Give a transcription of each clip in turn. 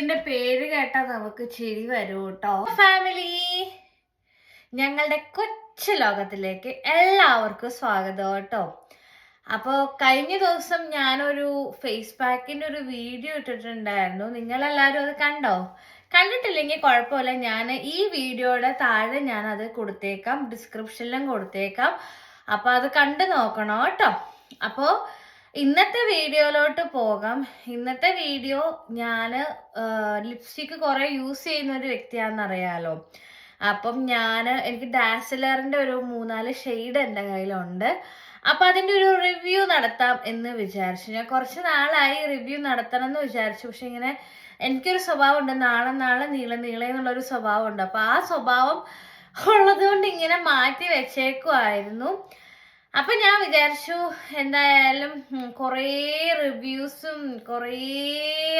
ഇതിന്റെ പേര് കേട്ടാ നമുക്ക് ചിരി വരും കേട്ടോ ഫാമിലി ഞങ്ങളുടെ കൊച്ചു ലോകത്തിലേക്ക് എല്ലാവർക്കും സ്വാഗതം കേട്ടോ അപ്പോൾ കഴിഞ്ഞ ദിവസം ഞാനൊരു ഫേസ് പാക്കിന്റെ ഒരു വീഡിയോ ഇട്ടിട്ടുണ്ടായിരുന്നു. നിങ്ങൾ നിങ്ങളെല്ലാവരും അത് കണ്ടോ? കണ്ടിട്ടില്ലെങ്കിൽ കുഴപ്പമില്ല. ഞാൻ ഈ വീഡിയോയുടെ താഴെ ഞാൻ അത് കൊടുത്തേക്കാം ഡിസ്ക്രിപ്ഷനിലും കൊടുത്തേക്കാം. അപ്പോൾ അത് കണ്ടു നോക്കണം കേട്ടോ അപ്പോൾ ഇന്നത്തെ വീഡിയോയിലോട്ട് പോകാം. ഇന്നത്തെ വീഡിയോ ഞാൻ ലിപ്സ്റ്റിക്ക് കുറേ യൂസ് ചെയ്യുന്ന ഒരു വ്യക്തിയാണെന്ന് അറിയാലോ അപ്പം ഞാൻ എനിക്ക് ഡാസിലറിന്റെ ഒരു മൂന്നാൽ ഷെയ്ഡ് എന്റെ കയ്യിലുണ്ട്. അപ്പം അതിന്റെ ഒരു റിവ്യൂ നടത്താം എന്ന് വിചാരിച്ചു. ഞാൻ കുറച്ച് നാളായി റിവ്യൂ നടത്തണം എന്ന് വിചാരിച്ചു. പക്ഷെ ഇങ്ങനെ എനിക്കൊരു സ്വഭാവമുണ്ട്. നാളെ നാളെ നീളെ നീളെ എന്നുള്ളൊരു സ്വഭാവമുണ്ട്. അപ്പം ആ സ്വഭാവം ഉള്ളത് കൊണ്ട് ഇങ്ങനെ മാറ്റി വെച്ചേക്കുമായിരുന്നു അപ്പം ഞാൻ വിചാരിച്ചു എന്തായാലും കുറേ റിവ്യൂസും കുറേ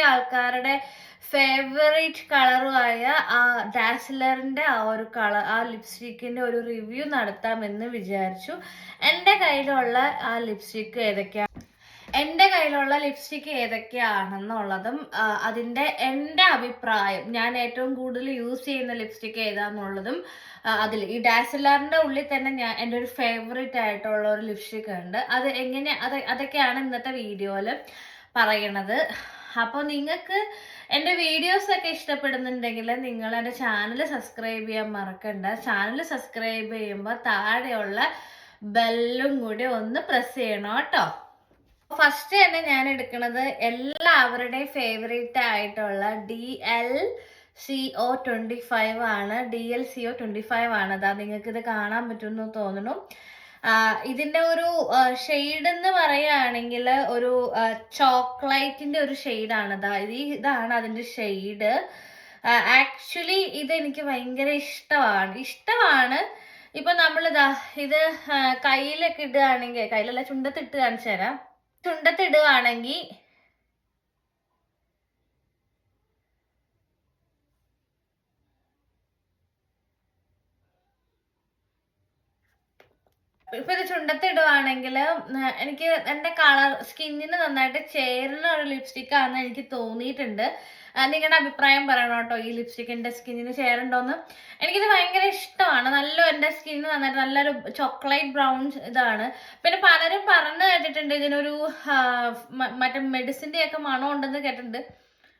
ആൾക്കാരുടെ ഫേവറേറ്റ് കളറുമായ ആ ഡാസിലറിന്റെ ആ ഒരു കളർ ആ ലിപ്സ്റ്റിക്കിന്റെ ഒരു റിവ്യൂ നടത്താമെന്ന് വിചാരിച്ചു. എന്റെ കയ്യിലുള്ള ആ ലിപ്സ്റ്റിക്ക് ഏതൊക്കെയാണ് എന്റെ കയ്യിലുള്ള ലിപ്സ്റ്റിക്ക് ഏതൊക്കെയാണെന്നുള്ളതും അതിന്റെ എന്റെ അഭിപ്രായം ഞാൻ ഏറ്റവും കൂടുതൽ യൂസ് ചെയ്യുന്ന ലിപ്സ്റ്റിക്ക് ഏതാന്നുള്ളതും അതിൽ ഈ ഡാസിലറിന്റെ ഉള്ളിൽ തന്നെ ഞാൻ എന്റെ ഒരു ഫേവറേറ്റ് ആയിട്ടുള്ള ഒരു ലിപ്സ്റ്റിക് ഉണ്ട്. അത് എങ്ങനെ അത് അതൊക്കെയാണ് ഇന്നത്തെ വീഡിയോയിൽ പറയണത്. അപ്പോൾ നിങ്ങൾക്ക് എന്റെ വീഡിയോസ് ഒക്കെ ഇഷ്ടപ്പെടുന്നുണ്ടെങ്കിൽ നിങ്ങൾ എന്റെ ചാനൽ സബ്സ്ക്രൈബ് ചെയ്യാൻ മറക്കണ്ട. ചാനൽ സബ്സ്ക്രൈബ് ചെയ്യുമ്പോൾ താഴെയുള്ള ബെല്ലും കൂടി ഒന്ന് പ്രസ് ചെയ്യണം കേട്ടോ. ഫസ്റ്റ് തന്നെ ഞാൻ എടുക്കുന്നത് എല്ലാവരുടെയും ഫേവറേറ്റ് ആയിട്ടുള്ള D L C O twenty five ആണ്. D L C O twenty five ആണ്. അതാ നിങ്ങൾക്ക് ഇത് കാണാൻ പറ്റുമെന്ന് തോന്നുന്നു. ഇതിന്റെ ഒരു ഷെയ്ഡ് എന്ന് പറയുകയാണെങ്കിൽ ഒരു ചോക്ലേറ്റിന്റെ ഒരു ഷെയ്ഡാണ്. ഇതാ ഇതാണ് അതിന്റെ ഷെയ്ഡ്. ആക്ച്വലി ഇത് എനിക്ക് ഭയങ്കര ഇഷ്ടമാണ്. ഇഷ്ടമാണ്. ഇപ്പൊ നമ്മളിതാ ഇത് കയ്യിലൊക്കെ ഇടുകയാണെങ്കിൽ കയ്യിലല്ല ചുണ്ടത്തിട്ട് കാണിച്ചു തരാം ചുണ്ടത്ത് ഇപ്പൊ ഇത് ചുണ്ടത്തിടുവാണെങ്കിൽ എനിക്ക് എന്റെ കളർ സ്കിന്നിന് നന്നായിട്ട് ചേരുന്ന ഒരു ലിപ്സ്റ്റിക് ആണെന്ന് എനിക്ക് തോന്നിയിട്ടുണ്ട്. നിങ്ങളുടെ അഭിപ്രായം പറയണം കേട്ടോ ഈ ലിപ്സ്റ്റിക് എന്റെ സ്കിന്നിന് ചേരണ്ടോന്ന്. എനിക്കിത് ഭയങ്കര ഇഷ്ടമാണ്. നല്ല എന്റെ സ്കിന്നിന് നന്നായിട്ട് നല്ലൊരു ചോക്ലേറ്റ് ബ്രൗൺ ഇതാണ്. പിന്നെ പലരും പറഞ്ഞു കേട്ടിട്ടുണ്ട് ഇതിനൊരു മറ്റേ മെഡിസിന്റെ ഒക്കെ മണം ഉണ്ടെന്ന് കേട്ടിട്ടുണ്ട്.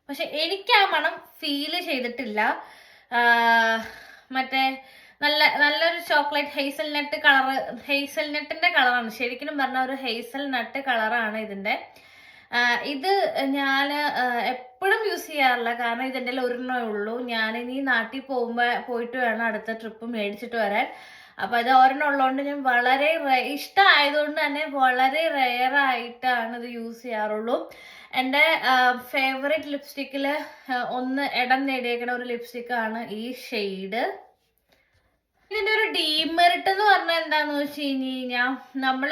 പക്ഷെ എനിക്ക് ആ മണം ഫീൽ ചെയ്തിട്ടില്ല. മറ്റേ നല്ല ചോക്ലേറ്റ് ഹേസൽ നട്ട് കളർ ഹേസൽ നട്ടിന്റെ കളറാണ്. ശരിക്കും പറഞ്ഞ ഒരു ഹേസൽ നട്ട് കളറാണ് ഇതിന്റെ. ഇത് ഞാൻ എപ്പോഴും യൂസ് ചെയ്യാറില്ല. കാരണം ഇതിന്റെ ഒരെണ്ണമേ ഉള്ളൂ. ഞാൻ ഇനി നാട്ടിൽ പോകുമ്പോൾ പോയിട്ട് വേണം അടുത്ത ട്രിപ്പ് മേടിച്ചിട്ട് വരാൻ. അപ്പൊ ഇത് ഒരെണ്ണം ഉള്ളതുകൊണ്ട് ഞാൻ വളരെ ഇഷ്ടമായതുകൊണ്ട് തന്നെ വളരെ റെയർ ആയിട്ടാണ് ഇത് യൂസ് ചെയ്യാറുള്ളൂ. എന്റെ ഫേവറേറ്റ് ലിപ്സ്റ്റിക്കിൽ ഒന്ന് ഇടം നേടിയേക്കുന്ന ഒരു ലിപ്സ്റ്റിക്കാണ് ഈ ഷെയ്ഡ് ഇതിന്റെ ഒരു ഡീമെറിറ്റ് എന്ന് പറഞ്ഞാൽ എന്താന്ന് വെച്ച് കഴിഞ്ഞ് കഴിഞ്ഞാൽ നമ്മൾ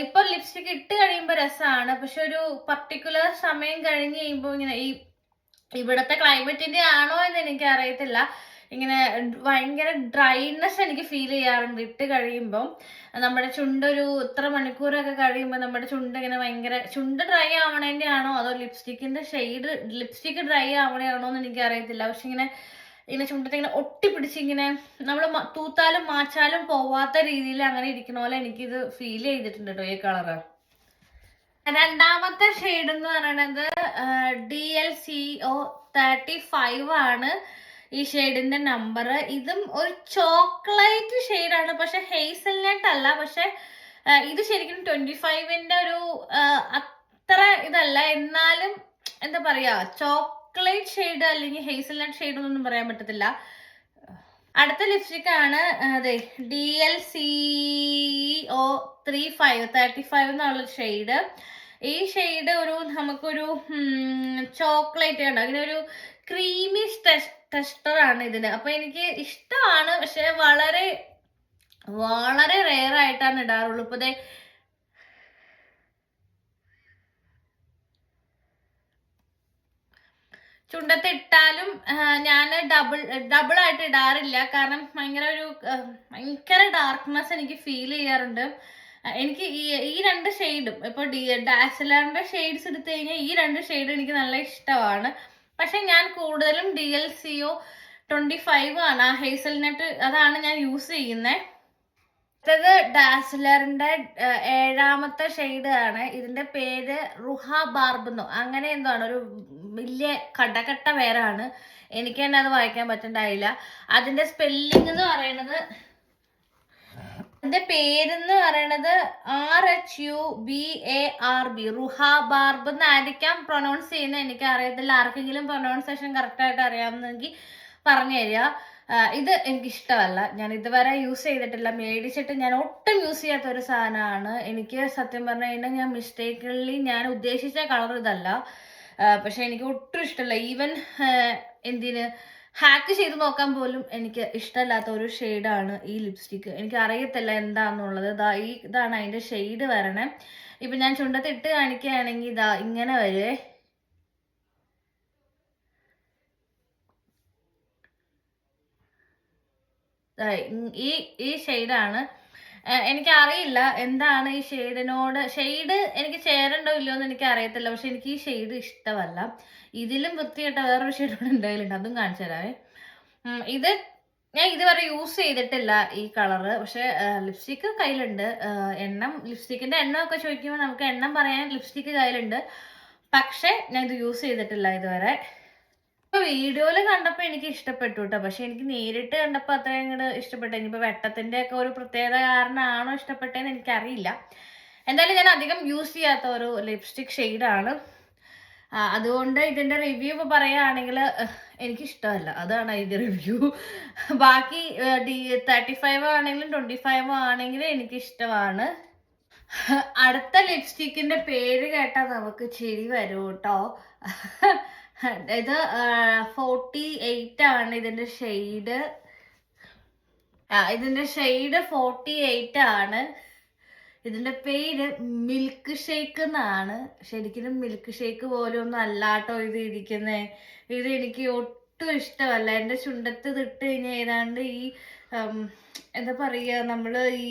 ഇപ്പൊ ലിപ്സ്റ്റിക് ഇട്ട് കഴിയുമ്പോൾ രസമാണ് പക്ഷെ ഒരു പർട്ടിക്കുലർ സമയം കഴിഞ്ഞ് കഴിയുമ്പോൾ ഇങ്ങനെ ഈ ഇവിടത്തെ ക്ലൈമറ്റിന്റെ ആണോ എന്ന് എനിക്ക് അറിയത്തില്ല. ഇങ്ങനെ ഭയങ്കര ഡ്രൈനെസ് എനിക്ക് ഫീൽ ചെയ്യാറുണ്ട്. ഇട്ട് കഴിയുമ്പോൾ നമ്മുടെ ചുണ്ടൊരു ഇത്ര മണിക്കൂറൊക്കെ കഴിയുമ്പോൾ നമ്മുടെ ചുണ്ട് ഇങ്ങനെ ഭയങ്കര ചുണ്ട് ഡ്രൈ ആവണേന്റെ ആണോ അതോ ലിപ്സ്റ്റിക്കിന്റെ ഷെയ്ഡ് ലിപ്സ്റ്റിക്ക് ഡ്രൈ ആവണേ ആണോ എന്ന് എനിക്ക് അറിയത്തില്ല. പക്ഷെ ഇങ്ങനെ ഇങ്ങനെ ചുണ്ടത്ത് ഇങ്ങനെ ഒട്ടിപ്പിടിച്ച് ഇങ്ങനെ നമ്മൾ തൂത്താലും മാച്ചാലും പോവാത്ത രീതിയിൽ അങ്ങനെ ഇരിക്കണ പോലെ എനിക്കിത് ഫീൽ ചെയ്തിട്ടുണ്ട് കേട്ടോ ഈ കളറ് രണ്ടാമത്തെ ഷെയ്ഡ് എന്ന് പറയണത് D L C O thirty five ആണ് ഈ ഷെയ്ഡിന്റെ നമ്പർ ഇതും ഒരു ചോക്ലേറ്റ് ഷെയ്ഡാണ് പക്ഷെ ഹേസൽനട്ട് അല്ല പക്ഷെ ഇത് ശരിക്കും ട്വന്റി ഫൈവിന്റെ ഒരു അത്ര ഇതല്ല. എന്നാലും എന്താ പറയാ ചോക്ലേറ്റ് ഷെയ്ഡ് അല്ലെങ്കിൽ ഹേസൽനട്ട് ഷെയ്ഡ് എന്നൊന്നും പറയാൻ പറ്റത്തില്ല. അടുത്ത ലിപ്സ്റ്റിക് ആണ് അതെ D L C O three five thirty five എന്നുള്ള ഷെയ്ഡ് ഈ ഷെയ്ഡ് ഒരു നമുക്കൊരു ചോക്ലേറ്റ് ഉണ്ട് അങ്ങനെ ഒരു ക്രീമി ടെസ്റ്റർ ആണ് ഇതിന്. അപ്പൊ എനിക്ക് ഇഷ്ടമാണ് പക്ഷെ വളരെ വളരെ റെയർ ആയിട്ടാണ് ഇടാറുള്ളൂ. ഇപ്പൊ ചുണ്ടത്ത് ഇട്ടാലും ഞാൻ ഡബിൾ ഡബിൾ ആയിട്ട് ഇടാറില്ല. കാരണം ഭയങ്കര ഒരു ഭയങ്കര ഡാർക്ക്നെസ് എനിക്ക് ഫീൽ ചെയ്യാറുണ്ട്. എനിക്ക് ഈ ഈ രണ്ട് ഷെയ്ഡും ഇപ്പൊ ഡി ഡാസലറിന്റെ ഷെയ്ഡ്സ് എടുത്തു കഴിഞ്ഞാൽ ഈ രണ്ട് ഷെയ്ഡ് എനിക്ക് നല്ല ഇഷ്ടമാണ്. പക്ഷെ ഞാൻ കൂടുതലും D L CO twenty five ആണ്. ആ ഹേസൽനട്ട് അതാണ് ഞാൻ യൂസ് ചെയ്യുന്നത് അടുത്തത് ഡാസ്ലറിന്റെ ഏഴാമത്തെ ഷെയ്ഡ് ആണ്. ഇതിന്റെ പേര് റുഹ ബാർബെന്നോ അങ്ങനെ എന്താണ് ഒരു വലിയ കടകട്ട പേരാണ്. എനിക്ക് തന്നെ അത് വായിക്കാൻ പറ്റണ്ടായില്ല. അതിന്റെ സ്പെല്ലിംഗ് എന്ന് പറയണത് അതിന്റെ പേരെന്ന് പറയണത് R H U B A R B rhubarb എന്നായിരിക്കാം pronounce ചെയ്യുന്നത്. എനിക്ക് അറിയത്തില്ല ആർക്കെങ്കിലും പ്രൊനൗൺസേഷൻ കറക്റ്റ് ആയിട്ട് അറിയാമെന്നെങ്കിൽ പറഞ്ഞു തരിക. ഇത് എനിക്ക് ഇഷ്ടമല്ല ഞാൻ ഇതുവരെ യൂസ് ചെയ്തിട്ടില്ല. മേടിച്ചിട്ട് ഞാൻ ഒട്ടും യൂസ് ചെയ്യാത്ത ഒരു സാധനമാണ്. എനിക്ക് സത്യം പറഞ്ഞു കഴിഞ്ഞാൽ ഞാൻ മിസ്റ്റേക്കലി ഞാൻ ഉദ്ദേശിച്ച കളർ ഇതല്ല. പക്ഷെ എനിക്ക് ഒട്ടും ഇഷ്ടമല്ല. ഈവൻ എന്തിന് ഹാക്ക് ചെയ്ത് നോക്കാൻ പോലും എനിക്ക് ഇഷ്ടമല്ലാത്ത ഒരു ഷെയ്ഡാണ് ഈ ലിപ്സ്റ്റിക്ക് എനിക്ക് അറിയത്തില്ല എന്താണെന്നുള്ളത് ഇതാ ഈ ഇതാണ് അതിന്റെ ഷെയ്ഡ് വരണേ. ഇപ്പം ഞാൻ ചുണ്ടത്തിട്ട് കാണിക്കുകയാണെങ്കിൽ ഇതാ ഇങ്ങനെ വരുവേ ഈ ഈ ഷെയ്ഡാണ് എനിക്ക് അറിയില്ല എന്താണ് ഈ ഷെയ്ഡിനോട്? ഷെയ്ഡ് എനിക്ക് ചേരണ്ടോ ഇല്ലയോ എന്ന് എനിക്ക് അറിയത്തില്ല പക്ഷെ എനിക്ക് ഈ ഷെയ്ഡ് ഇഷ്ടമല്ല. ഇതിലും വൃത്തികെട്ട വേറൊരു ഷെയ്ഡ് കൂടെ ഉണ്ടായാലുണ്ട് അതും കാണിച്ചു തരാവേ. ഇത് ഞാൻ ഇതുവരെ യൂസ് ചെയ്തിട്ടില്ല ഈ കളറ്. പക്ഷെ ലിപ്സ്റ്റിക്ക് കയ്യിലുണ്ട്. എണ്ണം ലിപ്സ്റ്റിക്കിന്റെ എണ്ണം ഒക്കെ ചോദിക്കുമ്പോൾ നമുക്ക് എണ്ണം പറയാൻ ലിപ്സ്റ്റിക്ക് കയ്യിലുണ്ട്. പക്ഷെ ഞാൻ ഇത് യൂസ് ചെയ്തിട്ടില്ല ഇതുവരെ. വീഡിയോയിൽ കണ്ടപ്പോ എനിക്ക് ഇഷ്ടപ്പെട്ടു കേട്ടോ പക്ഷെ എനിക്ക് നേരിട്ട് കണ്ടപ്പോ അത്ര അങ്ങോട്ട് ഇഷ്ടപ്പെട്ടു. ഇനിയിപ്പോ വെട്ടത്തിന്റെ ഒക്കെ ഒരു പ്രത്യേകത കാരണമാണോ ഇഷ്ടപ്പെട്ടതെന്ന് എനിക്കറിയില്ല. എന്തായാലും ഞാൻ അധികം യൂസ് ചെയ്യാത്ത ഒരു ലിപ്സ്റ്റിക് ഷെയ്ഡാണ് അതുകൊണ്ട് ഇതിന്റെ റിവ്യൂ ഇപ്പൊ പറയുകയാണെങ്കിൽ എനിക്ക് ഇഷ്ടമല്ല അതാണ് അതിന്റെ റിവ്യൂ ബാക്കി തേർട്ടി ഫൈവ് ആണെങ്കിലും ട്വന്റി ഫൈവ് ആണെങ്കിലും എനിക്ക് ഇഷ്ടമാണ് അടുത്ത ലിപ്സ്റ്റിക്കിന്റെ പേര് കേട്ടാൽ നമുക്ക് ചിരി വരൂ കേട്ടോ ഇത് ഫോർട്ടി എയ്റ്റ് ആണ് ഇതിന്റെ ഷെയ്ഡ് ഇതിന്റെ ഷെയ്ഡ് ഫോർട്ടി എയ്റ്റ് ആണ്. ഇതിന്റെ പേര് മിൽക്ക് ഷേക്ക് എന്നാണ്. ശരിക്കും മിൽക്ക് ഷേക്ക് പോലെ ഒന്നും അല്ലാട്ടോ ഇത് ഇരിക്കുന്നേ. ഇത് എനിക്ക് ഒട്ടും ഇഷ്ടമല്ല. എന്റെ ചുണ്ടത്ത് തിട്ട് കഴിഞ്ഞാൽ ഏതാണ്ട് ഈ എന്താ പറയുക നമ്മൾ ഈ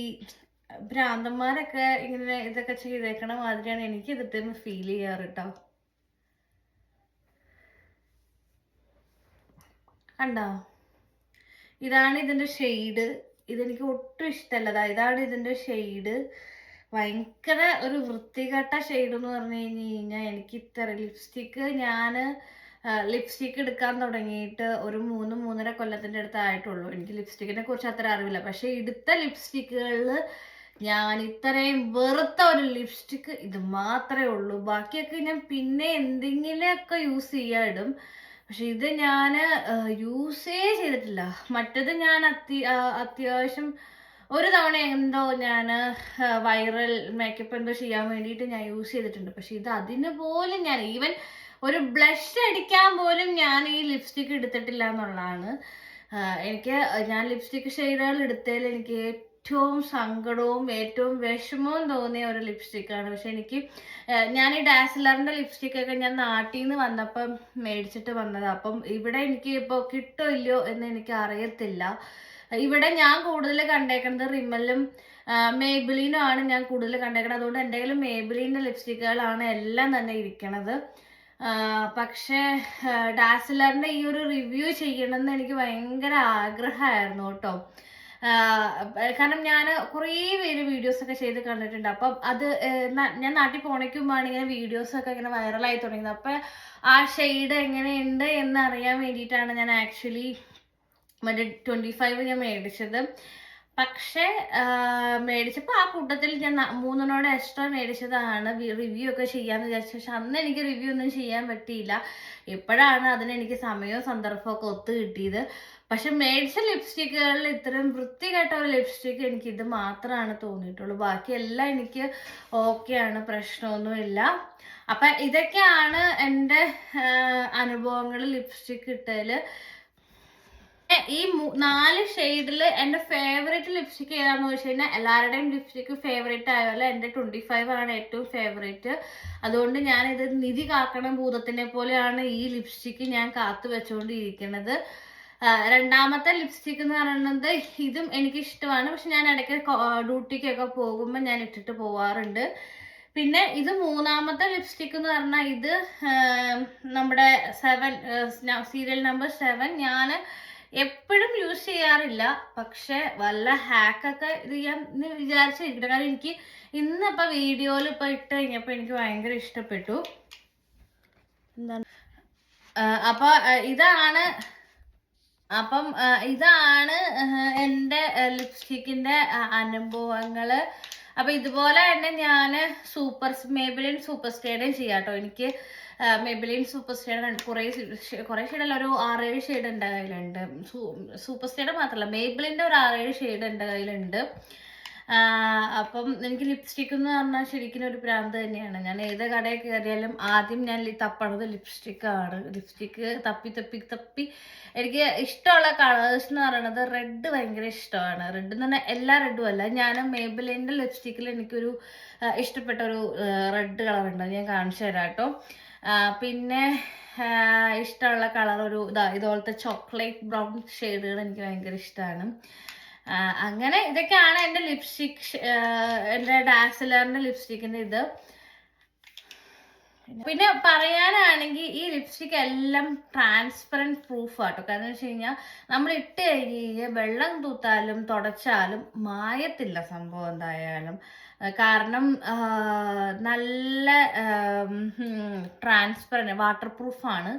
ഭ്രാന്തന്മാരൊക്കെ ഇങ്ങനെ ഇതൊക്കെ ചെയ്തേക്കണ മാതിരിയാണ് എനിക്ക് ഇതിട്ട് ഫീൽ ചെയ്യാറ് കേട്ടോ കണ്ടോ? ഇതാണ് ഇതിന്റെ ഷെയ്ഡ് ഇതെനിക്ക് ഒട്ടും ഇഷ്ടമല്ലതാ. ഇതാണ് ഇതിന്റെ ഷെയ്ഡ് ഭയങ്കര ഒരു വൃത്തികെട്ട ഷെയ്ഡ് എന്ന് പറഞ്ഞു കഴിഞ്ഞ് കഴിഞ്ഞാൽ എനിക്ക് ഇത്ര ലിപ്സ്റ്റിക്ക് ഞാൻ ലിപ്സ്റ്റിക്ക് എടുക്കാൻ തുടങ്ങിയിട്ട് ഒരു മൂന്ന് മൂന്നര കൊല്ലത്തിന്റെ അടുത്ത് ആയിട്ടുള്ളൂ. എനിക്ക് ലിപ്സ്റ്റിക്കിനെ കുറിച്ച് അത്ര അറിവില്ല. പക്ഷെ എടുത്ത ലിപ്സ്റ്റിക്കുകളിൽ ഞാൻ ഇത്രയും വെറുത്ത ഒരു ലിപ്സ്റ്റിക്ക് ഇത് മാത്രമേ ഉള്ളൂ. ബാക്കിയൊക്കെ ഞാൻ പിന്നെ എന്തെങ്കിലുമൊക്കെ യൂസ് ചെയ്യാൻ പക്ഷെ ഇത് ഞാൻ യൂസേ ചെയ്തിട്ടില്ല. മറ്റത് ഞാൻ അത്യ അത്യാവശ്യം ഒരു തവണ എന്തോ ഞാൻ വൈറൽ മേക്കപ്പ് എന്തോ ചെയ്യാൻ വേണ്ടിയിട്ട് ഞാൻ യൂസ് ചെയ്തിട്ടുണ്ട്. പക്ഷെ ഇത് അതിന് പോലും ഞാൻ ഈവൻ ഒരു ബ്ലഷ് അടിക്കാൻ പോലും ഞാൻ ഈ ലിപ്സ്റ്റിക്ക് എടുത്തിട്ടില്ല എന്നുള്ളതാണ്. എനിക്ക് ഞാൻ ലിപ്സ്റ്റിക് ഷെയ്ഡുകൾ എടുത്തതിൽ എനിക്ക് ഏറ്റവും സങ്കടവും ഏറ്റവും വിഷമവും തോന്നിയ ഒരു ലിപ്സ്റ്റിക്കാണ് പക്ഷെ എനിക്ക് ഞാൻ ഈ ഡാസിലറിന്റെ ലിപ്സ്റ്റിക് ഒക്കെ ഞാൻ നാട്ടിൽ നിന്ന് വന്നപ്പം മേടിച്ചിട്ട് വന്നതാണ് അപ്പം ഇവിടെ എനിക്ക് ഇപ്പോൾ കിട്ടോ ഇല്ലയോ എന്ന് എനിക്ക് അറിയത്തില്ല. ഇവിടെ ഞാൻ കൂടുതൽ കണ്ടേക്കുന്നത് റിമ്മലും മേബിലിനും ആണ് ഞാൻ കൂടുതൽ കണ്ടേക്കുന്നത് അതുകൊണ്ട് എന്തെങ്കിലും കയ്യിൽ മേബിലിന്റെ ലിപ്സ്റ്റിക്കുകളാണ് എല്ലാം തന്നെ ഇരിക്കണത്. പക്ഷേ ഡാസിലറിന്റെ ഈ ഒരു റിവ്യൂ ചെയ്യണമെന്ന് എനിക്ക് ഭയങ്കര ആഗ്രഹമായിരുന്നു കേട്ടോ. കാരണം ഞാൻ കുറേ പേര് വീഡിയോസ് ഒക്കെ ചെയ്ത് കണ്ടിട്ടുണ്ട്. അപ്പം അത് ഞാൻ നാട്ടിൽ പോണേക്കുമ്പോഴാണ് ഇങ്ങനെ വീഡിയോസ് ഒക്കെ ഇങ്ങനെ വൈറലായി തുടങ്ങിയത്. അപ്പം ആ ഷെയ്ഡ് എങ്ങനെയുണ്ട് എന്ന് അറിയാൻ വേണ്ടിയിട്ടാണ് ഞാൻ ആക്ച്വലി മറ്റേ ട്വന്റി ഫൈവ് ഞാൻ മേടിച്ചത്. പക്ഷേ മേടിച്ചപ്പോൾ ആ കൂട്ടത്തിൽ ഞാൻ മൂന്നെണ്ണോട് എക്സ്ട്രാ മേടിച്ചതാണ്. റിവ്യൂ ഒക്കെ ചെയ്യാന്ന് വിചാരിച്ചു. പക്ഷെ അന്ന് എനിക്ക് റിവ്യൂ ഒന്നും ചെയ്യാൻ പറ്റിയില്ല. എപ്പോഴാണ് അതിന് എനിക്ക് സമയവും സന്ദർഭവും ഒക്കെ ഒത്തു കിട്ടിയത്. പക്ഷെ മേടിച്ച ലിപ്സ്റ്റിക്കുകളിൽ ഇത്രയും വൃത്തികെട്ട ഒരു ലിപ്സ്റ്റിക്ക് എനിക്ക് ഇത് മാത്രമാണ് തോന്നിയിട്ടുള്ളൂ. ബാക്കിയെല്ലാം എനിക്ക് ഓക്കെയാണ് പ്രശ്നമൊന്നുമില്ല. അപ്പം ഇതൊക്കെയാണ് എന്റെ അനുഭവങ്ങൾ ലിപ്സ്റ്റിക്ക് ഇട്ടതിൽ ഈ നാല് ഷെയ്ഡിൽ എന്റെ ഫേവറേറ്റ് ലിപ്സ്റ്റിക് ഏതാണെന്ന് വെച്ച് കഴിഞ്ഞാൽ എല്ലാവരുടെയും ലിപ്സ്റ്റിക് ഫേവറേറ്റ് ആയാലും എന്റെ ട്വന്റി ഫൈവ് ആണ് ഏറ്റവും ഫേവറേറ്റ് അതുകൊണ്ട് ഞാൻ ഇത് നിധി കാക്കണം ഭൂതത്തിനെ പോലെയാണ് ഈ ലിപ്സ്റ്റിക് ഞാൻ കാത്തു വെച്ചുകൊണ്ടിരിക്കുന്നത് രണ്ടാമത്തെ ലിപ്സ്റ്റിക് എന്ന് പറയുന്നത് ഇതും എനിക്ക് ഇഷ്ടമാണ് പക്ഷെ ഞാൻ ഇടയ്ക്ക് ഡ്യൂട്ടിക്കൊക്കെ പോകുമ്പോൾ ഞാൻ ഇട്ടിട്ട് പോവാറുണ്ട്. പിന്നെ ഇത് മൂന്നാമത്തെ ലിപ്സ്റ്റിക് എന്ന് പറഞ്ഞാൽ ഇത് നമ്മുടെ സെവൻ സീരിയൽ നമ്പർ സെവൻ ഞാൻ എപ്പോഴും യൂസ് ചെയ്യാറില്ല. പക്ഷെ വല്ല ഹാക്കൊക്കെ ഇത് ഞാൻ ഇന്ന് വിചാരിച്ചിരിക്കുന്നു കാരണം എനിക്ക് ഇന്നിപ്പോൾ വീഡിയോയിൽ ഇപ്പോൾ ഇട്ട് കഴിഞ്ഞപ്പോൾ എനിക്ക് ഭയങ്കര ഇഷ്ടപ്പെട്ടു. എന്താണ്? അപ്പൊ ഇതാണ് അപ്പം ഇതാണ് എന്റെ എന്റെ ലിപ്സ്റ്റിക്കിന്റെ അനുഭവങ്ങൾ. അപ്പൊ ഇതുപോലെ തന്നെ ഞാൻ സൂപ്പർ മേബിലിൻ സൂപ്പർ സ്റ്റേഡും ചെയ്യാട്ടോ. എനിക്ക് മേബിലിൻ സൂപ്പർ സ്റ്റേഡ് കുറേ കുറേ ഷെയ്ഡല്ല ഒരു ആറേഴ് ഷെയ്ഡ് എന്റെ കയ്യിലുണ്ട്. സൂപ്പർ സ്റ്റേഡ് മാത്രമല്ല മേബിലിന്റെ ഒരു ആറേഴ് ഷെയ്ഡ് എന്റെ കയ്യിലുണ്ട്. അപ്പം എനിക്ക് ലിപ്സ്റ്റിക് എന്ന് പറഞ്ഞാൽ ശരിക്കും ഒരു ഭ്രാന്ത് തന്നെയാണ്. ഞാൻ ഏത് കടയിൽ കയറിയാലും ആദ്യം ഞാൻ തപ്പണത് ലിപ്സ്റ്റിക് ആണ്. ലിപ്സ്റ്റിക്ക് തപ്പി തപ്പി തപ്പി. എനിക്ക് ഇഷ്ടമുള്ള കളേഴ്സ് എന്ന് പറയുന്നത് റെഡ് ഭയങ്കര ഇഷ്ടമാണ്. റെഡ് എന്ന് പറഞ്ഞാൽ എല്ലാ റെഡും അല്ല. ഞാൻ മേബിലിന്റെ ലിപ്സ്റ്റിക്കിൽ എനിക്കൊരു ഇഷ്ടപ്പെട്ട ഒരു റെഡ് കളർ ഉണ്ട്. ഞാൻ കാണിച്ചു തരാം കേട്ടോ. പിന്നെ ഇഷ്ടമുള്ള കളർ ഒരു ഇതാ ഇതുപോലത്തെ ചോക്ലേറ്റ് ബ്രൗൺ ഷെയ്ഡുകൾ എനിക്ക് ഭയങ്കര ഇഷ്ടമാണ് അങ്ങനെ ഇതൊക്കെയാണ് എന്റെ ലിപ്സ്റ്റിക് എന്റെ ഡാസിലറിന്റെ ലിപ്സ്റ്റിക്കിന്റെ ഇത്. പിന്നെ പറയാനാണെങ്കിൽ ഈ ലിപ്സ്റ്റിക് എല്ലാം ട്രാൻസ്പെറന്റ് പ്രൂഫ് ആട്ടോ. കാരണം വെച്ച് കഴിഞ്ഞാൽ നമ്മൾ ഇട്ട് കഴിഞ്ഞ് കഴിഞ്ഞാൽ വെള്ളം തൂത്താലും തുടച്ചാലും മായത്തില്ല സംഭവം എന്തായാലും. കാരണം നല്ല ട്രാൻസ്പെറന്റ് വാട്ടർ പ്രൂഫാണ്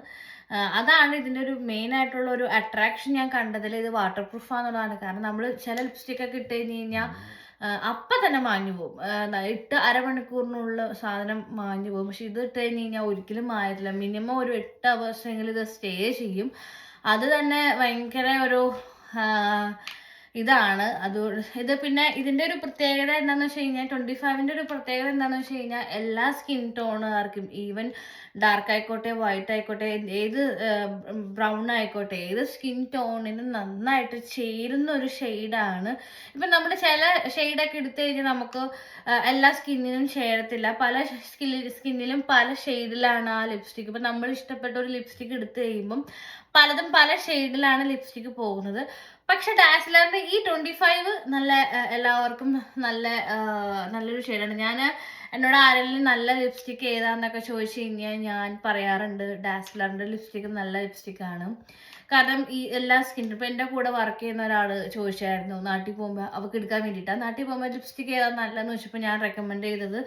അതാണ് ഇതിന്റെ ഒരു മെയിൻ ആയിട്ടുള്ള ഒരു അട്രാക്ഷൻ ഞാൻ കണ്ടതിൽ ഇത് വാട്ടർ പ്രൂഫാന്നുള്ളതാണ് കാരണം നമ്മൾ ചില ലിപ്സ്റ്റിക്കൊക്കെ ഇട്ട് കഴിഞ്ഞ് കഴിഞ്ഞാൽ അപ്പം തന്നെ മാഞ്ഞു പോകും. എട്ട് അരമണിക്കൂറിനുള്ള സാധനം മാഞ്ഞു പോകും. പക്ഷെ ഇത് ഇട്ട് കഴിഞ്ഞ് കഴിഞ്ഞാൽ ഒരിക്കലും മാറില്ല മിനിമം ഒരു എട്ട് അവേഴ്സെങ്കിലും ഇത് സ്റ്റേ ചെയ്യും. അത് തന്നെ ഭയങ്കര ഒരു ഇതാണ്. അത് ഇത് പിന്നെ ഇതിന്റെ ഒരു പ്രത്യേകത എന്താണെന്ന് വെച്ച് കഴിഞ്ഞാൽ ട്വന്റി ഫൈവിന്റെ ഒരു പ്രത്യേകത എന്താണെന്ന് വെച്ച് കഴിഞ്ഞാൽ എല്ലാ സ്കിൻ ടോണുകാർക്കും ഈവൻ ഡാർക്ക് ആയിക്കോട്ടെ വൈറ്റ് ആയിക്കോട്ടെ ഏത് ബ്രൗൺ ആയിക്കോട്ടെ ഏത് സ്കിൻ ടോണിന് നന്നായിട്ട് ചേരുന്ന ഒരു ഷെയ്ഡാണ് ഇപ്പം നമ്മൾ ചില ഷെയ്ഡൊക്കെ എടുത്തു കഴിഞ്ഞാൽ നമുക്ക് എല്ലാ സ്കിന്നിനും ചേരത്തില്ല. പല സ്കിന്നിലും പല ഷെയ്ഡിലാണ് ആ ലിപ്സ്റ്റിക് ഇപ്പം നമ്മൾ ഇഷ്ടപ്പെട്ട ഒരു ലിപ്സ്റ്റിക് എടുത്തു കഴിയുമ്പം പലതും പല ഷെയ്ഡിലാണ് ലിപ്സ്റ്റിക് പോകുന്നത്. പക്ഷെ ഡാസ്ലറിന്റെ ഈ ട്വന്റി ഫൈവ് നല്ല എല്ലാവർക്കും നല്ല നല്ലൊരു ഷെയ്ഡാണ് ഞാൻ എന്നോട് ആരെങ്കിലും നല്ല ലിപ്സ്റ്റിക് ഏതാന്നൊക്കെ ചോദിച്ചു കഴിഞ്ഞാൽ ഞാൻ പറയാറുണ്ട് ഡാസ്ലറിന്റെ ലിപ്സ്റ്റിക് നല്ല ലിപ്സ്റ്റിക് ആണ്. കാരണം ഈ എല്ലാ സ്കിൻ ഇപ്പം എന്റെ കൂടെ വർക്ക് ചെയ്യുന്ന ഒരാൾ ചോദിച്ചായിരുന്നു നാട്ടിൽ പോകുമ്പോൾ അവൾക്ക് എടുക്കാൻ വേണ്ടിയിട്ടാണ് നാട്ടിൽ പോകുമ്പോൾ ലിപ്സ്റ്റിക് ഏതാ നല്ലതെന്ന് ചോദിച്ചപ്പോൾ ഞാൻ റെക്കമെൻഡ് ചെയ്തത്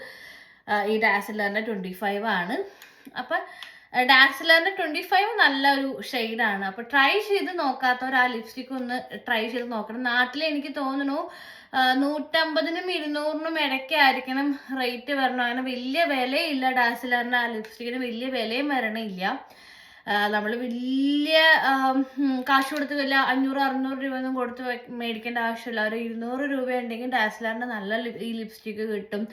ഈ ഡാസ്ലറിന്റെ ട്വന്റി ഫൈവ് ആണ്. അപ്പം ഡാസ്ലറിന്റെ ട്വന്റി ഫൈവ് നല്ലൊരു ഷെയ്ഡാണ് അപ്പൊ ട്രൈ ചെയ്ത് നോക്കാത്തവർ ആ ലിപ്സ്റ്റിക് ഒന്ന് ട്രൈ ചെയ്ത് നോക്കണം. നാട്ടിൽ എനിക്ക് തോന്നുന്നു നൂറ്റമ്പതിനും ഇരുന്നൂറിനും ഇടയ്ക്കായിരിക്കണം റേറ്റ് വരണം. അങ്ങനെ വലിയ വിലയില്ല ഡാസ്ലറിന്റെ ആ ലിപ്സ്റ്റിക്കിന് വലിയ വിലയും വരണില്ല. നമ്മൾ വലിയ കാശ് കൊടുത്ത് വലിയ അഞ്ഞൂറ് അറുന്നൂറ് രൂപ ഒന്നും കൊടുത്ത് മേടിക്കേണ്ട ആവശ്യമില്ല. ഒരു ഇരുന്നൂറ് രൂപ ഉണ്ടെങ്കിൽ ഡാസ്ലറിന്റെ നല്ല ഈ ലിപ്സ്റ്റിക്ക് കിട്ടും.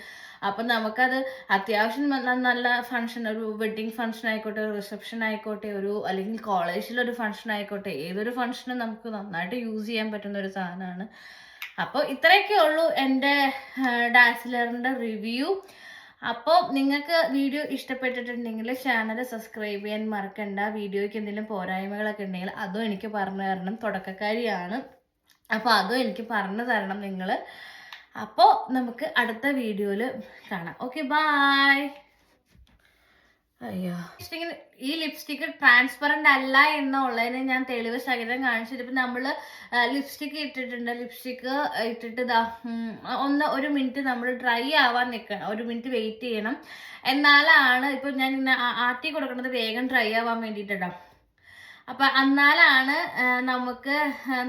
അപ്പം നമുക്കത് അത്യാവശ്യം നല്ല ഫംഗ്ഷൻ ഒരു വെഡ്ഡിങ് ഫങ്ഷൻ ആയിക്കോട്ടെ ഒരു റിസപ്ഷൻ ആയിക്കോട്ടെ ഒരു അല്ലെങ്കിൽ കോളേജിലൊരു ഫങ്ഷൻ ആയിക്കോട്ടെ ഏതൊരു ഫങ്ഷനും നമുക്ക് നന്നായിട്ട് യൂസ് ചെയ്യാൻ പറ്റുന്ന ഒരു സാധനമാണ്. അപ്പോൾ ഇത്രയൊക്കെ ഉള്ളൂ എന്റെ ഡാസ്ലറിന്റെ റിവ്യൂ. അപ്പോൾ നിങ്ങൾക്ക് വീഡിയോ ഇഷ്ടപ്പെട്ടിട്ടുണ്ടെങ്കിൽ ചാനൽ സബ്സ്ക്രൈബ് ചെയ്യാൻ മറക്കണ്ട. വീഡിയോയ്ക്ക് എന്തെങ്കിലും പോരായ്മകളൊക്കെ ഉണ്ടെങ്കിൽ അതും എനിക്ക് പറഞ്ഞു തരണം. തുടക്കക്കാരിയാണ്. അപ്പോൾ അതും എനിക്ക് പറഞ്ഞു തരണം നിങ്ങൾ അപ്പോൾ നമുക്ക് അടുത്ത വീഡിയോയിൽ കാണാം. ഓക്കെ ബായ് ലിപ്സ്റ്റിക്കിന് ഈ ലിപ്സ്റ്റിക്ക് ട്രാൻസ്പെറന്റ് അല്ല എന്നുള്ളതിന് ഞാൻ തെളിവ് സഹിതം കാണിച്ചിട്ട് ഇപ്പം നമ്മൾ ലിപ്സ്റ്റിക്ക് ഇട്ടിട്ടുണ്ട്. ലിപ്സ്റ്റിക്ക് ഇട്ടിട്ട് ഇതാ ഒന്ന് ഒരു മിനിറ്റ് നമ്മൾ ഡ്രൈ ആവാൻ നിൽക്കണം ഒരു മിനിറ്റ് വെയിറ്റ് ചെയ്യണം. എന്നാലാണ് ഇപ്പം ഞാൻ ആട്ടി കൊടുക്കുന്നത് വേഗം ഡ്രൈ ആവാൻ വേണ്ടിയിട്ടാണ് അപ്പം എന്നാലാണ് നമുക്ക്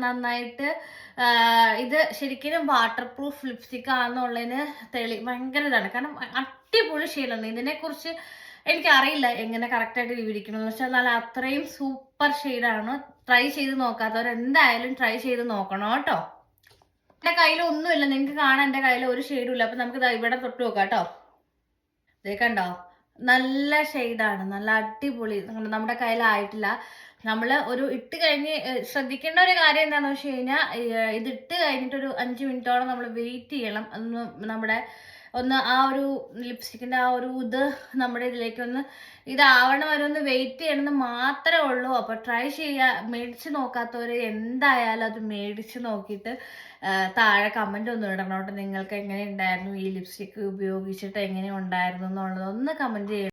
നന്നായിട്ട് ഇത് ശരിക്കും വാട്ടർ പ്രൂഫ് ലിപ്സ്റ്റിക് ആണെന്നുള്ളതിന് തെളി ഭയങ്കര ഇതാണ്. കാരണം അടിപൊളി ഷെയ്ഡാണ് ഇതിനെക്കുറിച്ച് എനിക്കറിയില്ല എങ്ങനെ കറക്റ്റായിട്ട് വിവരിക്കണമെന്ന്. വെച്ചാൽ എന്നാൽ അത്രയും സൂപ്പർ ഷെയ്ഡാണ് ട്രൈ ചെയ്ത് നോക്കാത്തവർ എന്തായാലും ട്രൈ ചെയ്ത് നോക്കണം കേട്ടോ. എന്റെ കയ്യിൽ ഒന്നുമില്ല. നിങ്ങൾക്ക് കാണാൻ എന്റെ കയ്യിൽ ഒരു ഷെയ്ഡും ഇല്ല. അപ്പം നമുക്ക് ഇവിടെ തൊട്ട് നോക്കാം കേട്ടോ. ഇതേ കണ്ടോ? നല്ല ഷെയ്ഡാണ് നല്ല അടിപൊളി. നമ്മുടെ- കയ്യിലായിട്ടില്ല നമ്മൾ ഒരു ഇട്ട് കഴിഞ്ഞ് ശ്രദ്ധിക്കേണ്ട ഒരു കാര്യം എന്താണെന്ന് വെച്ച് കഴിഞ്ഞാൽ ഇതിട്ട് കഴിഞ്ഞിട്ടൊരു അഞ്ച് മിനിറ്റോളം നമ്മൾ വെയിറ്റ് ചെയ്യണം. അതൊന്ന് നമ്മുടെ ഒന്ന് ആ ഒരു ലിപ്സ്റ്റിക്കിന്റെ ആ ഒരു ഇത് നമ്മുടെ ഇതിലേക്ക് ഒന്ന് ഇതാവണം വരെ ഒന്ന് വെയിറ്റ് ചെയ്യണമെന്ന് മാത്രമേ ഉള്ളൂ. അപ്പോൾ ട്രൈ ചെയ്യുക മേടിച്ച് നോക്കാത്തവർ എന്തായാലും അത് മേടിച്ച് നോക്കിയിട്ട് താഴെ കമന്റ് ഒന്ന് ഇടണം. നിങ്ങൾക്ക് എങ്ങനെ ഉണ്ടായിരുന്നു? ഈ ലിപ്സ്റ്റിക്ക് ഉപയോഗിച്ചിട്ട് എങ്ങനെ ഉണ്ടായിരുന്നു എന്നുള്ളത് ഒന്ന് കമന്റ് ചെയ്യണം